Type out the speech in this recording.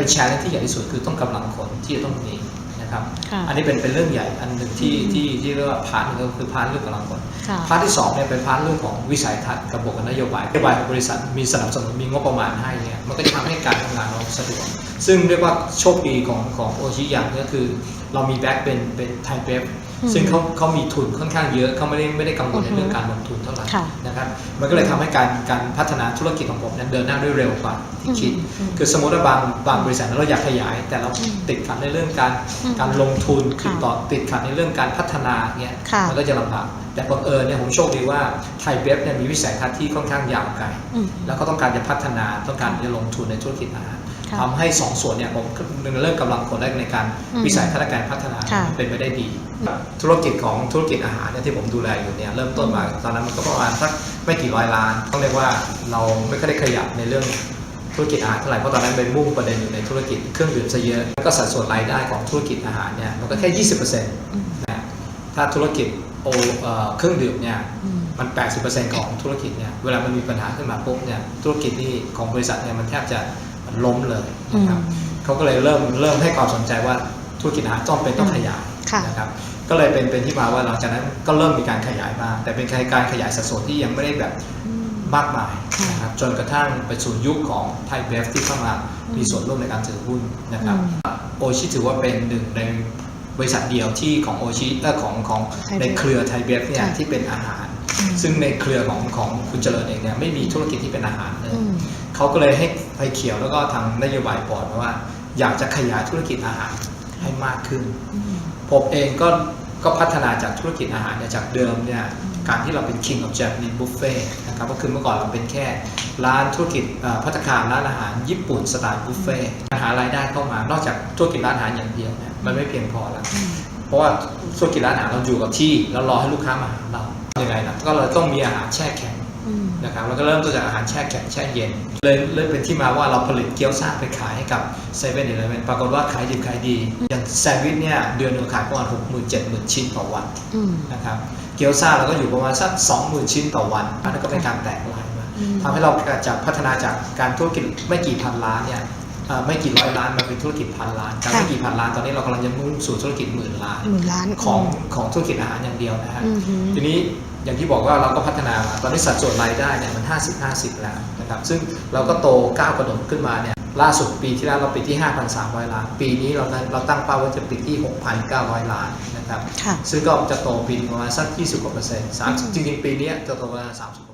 เป็นแชร์ที่ใหญ่ที่สุดคือต้องกำลังคนที่จะต้องมีนะครับค่ะอันนี้เป็นเป็นเรื่องใหญ่อันหนึ่งที่ที่ที่เรียกว่าพาร์ทหนึงก็คือพาร์ทเรื่องกำลังคนค่ะพาร์ทที่สองเนี่ยเป็นพาร์ทเรื่องของวิสัยทัศน์กับบวกกับนโยบายนโยบายของบริษัทมีสนับสนุนมีงบประมาณให้เนี่ยมันก็จะทำให้การทำงานเราสะดวกซึ่งเรียกว่าโชคดีของของโอชิอย่างก็คือ เรามีแบ็กเป็นเป็นไทเ e ฟอืม ซึ่งเขาเขามีทุนค่อนข้างเยอะเขาไม่ได้ไม่ได้กังวลในอือฮึเรื่องการลงทุนเท่าไหร่ค่ะนะครับมันก็เลยทำให้การการพัฒนาธุรกิจของผมเนี่ยเดินหน้าได้เร็วกว่าที่คิดอืมอืมคือสมมติว่าบางบางบริษัทเราอยากขยาย แต่เราอืมติดขัดในเรื่องการอืมการลงทุนค่ะติดต่อติดขัดในเรื่องการพัฒนาเงี้ยค่ะมันก็จะลำบากแต่บังเอิญเนี่ยผมโชคดีว่าไทยเว็บเนี่ยมีวิสัยทัศน์ที่ค่อนข้างยาวไกลอืมแล้วก็ต้องการจะพัฒนาต้องการจะลงทุนในธุรกิจอาหารค่ะ ทำให้สองส่วนเนี่ยผมเริ่มกำลังคนแรกในการอืมวิสัยทัศน์การพัฒนาค่ะเป็นไปได้ดี ธุรกิจของธุรกิจอาหารเนี่ยที่ผมดูแลอยู่เนี่ยเริ่มต้นมาตอนนั้นมันก็ประมาณสักไม่กี่ร้อยล้านต้องเรียกว่าเราไม่ค่อยได้ขยับในเรื่องธุรกิจอาหารเท่าไหร่เพราะตอนนั้นเป็นมุ่งประเด็นอยู่ในธุรกิจเครื่องดื่มซะเยอะแล้วก็สัดส่วนรายได้ของธุรกิจอาหารเนี่ยมันก็แค่ 20%นะถ้าธุรกิจโอเอ่อเครื่องดื่มเนี่ยอืมมัน 80%ของธุรกิจเนี่ยเวลามันมีปัญหาขึ้นมาปุ๊บเนี่ยธุรกิจที่ของบริษัทเนี่ยมันแทบจะมัน ล้มเลยนะครับอืมเขาก็เลยเริ่มเริ่มให้ความสนใจว่าธุรกิจอาหารต้องเป็นต้องขยายค่ะนะครับก็เลยเป็นเป็นที่มาว่าหลังจากนั้นก็เริ่มมีการขยายบ้างแต่เป็นการขยายสัดส่วนที่ยังไม่ได้แบบอืมมากมายค่ะนะครับจนกระทั่งไปสู่ยุคของไทยเบฟที่เข้ามามีส่วนร่วมในการถือหุ้นนะครับอืมโอชิถือว่าเป็นหนึ่งในบริษัทเดียวที่ของโอชิเออของของ Thai ใน Bev เครือไทยเบฟเนี่ยค่ะที่เป็นอาหารอืมซึ่งในเครือของของคุณเจริญเองเนี่ยไม่มีธุรกิจที่เป็นอาหารเลยอืม เขาก็เลยให้ไฟเขียวแล้วก็ทางนโยบายบอร์ดมาว่า อยากจะขยายธุรกิจอาหารให้มากขึ้นอืมผมเองก็ก็พัฒนาจากธุรกิจอาหารเนี่ยจากเดิมเนี่ยการที่เราเป็น King of Japanese Buffet นะครับก็คือเมื่อก่อนเราเป็นแค่ร้านธุรกิจเอ่อพัตตาคารร้านอาหารญี่ปุ่นสไตล์บุฟเฟ่ต์หารายได้เข้ามานอกจากธุรกิจร้านอาหารอย่างเดียวเนี่ยมันไม่เพียงพอแล้วอืมเพราะว่าธุรกิจร้านอาหารเราอยู่กับที่ แล้วรอให้ลูกค้ามาหาเรายังไงนะก็เลยต้องมีอาหารแช่แข็งอืม นะครับแล้วก็เริ่มต้นจากอาหารแช่แข็งแช่เย็นเลยเลยเป็นที่มาว่าเราผลิตเกี๊ยวซ่าไปขายให้กับเซเว่นอีเลฟเว่นปรากฏว่าขายดีขายดี อย่างแซนด์วิชเนี่ยเดือนหนึงขายประมาณหกหมื่นเจ็ดหมื่นชิ้นต่อวันอืมนะครับเกี๊ยวซ่าเราก็อยู่ประมาณสักสองหมื่นชิ้นต่อวันอันนั้นก็เป็นการแตกลายมาอืมทำให้เราจากพัฒนาจากการธุรกิจไม่กี่พันล้านเนี่ยเอ่อไม่กี่ร้อยล้านมาเป็นธุรกิจพันล้านจากไม่กี่พันล้านตอนนี้เรากำลังจะมุ่งสู่ธุรกิจหมื่นล้านหมื่นล้านของของธุรกิจอาหารอย่างเดียวนะฮะอืมฮึทีนี้ อย่างที่บอกว่าเราก็พัฒนามาตอนนี้สัดส่วนรายได้เนี่ยมัน 50 50 แล้วนะครับซึ่งเราก็โตก้าวกระโดดขึ้นมาเนี่ยล่าสุดปีที่แล้วเราปิดที่ 5,300 ล้าน ปีนี้เราเราตั้งเป้าว่าจะปิดที่ 6,900 ล้านนะครับค่ะซึ่งก็จะโตปีหนึ่งประมาณสัก 20กว่าเปอร์เซ็นต์สามอืมจริงๆ ปีนี้จะโตประมาณ30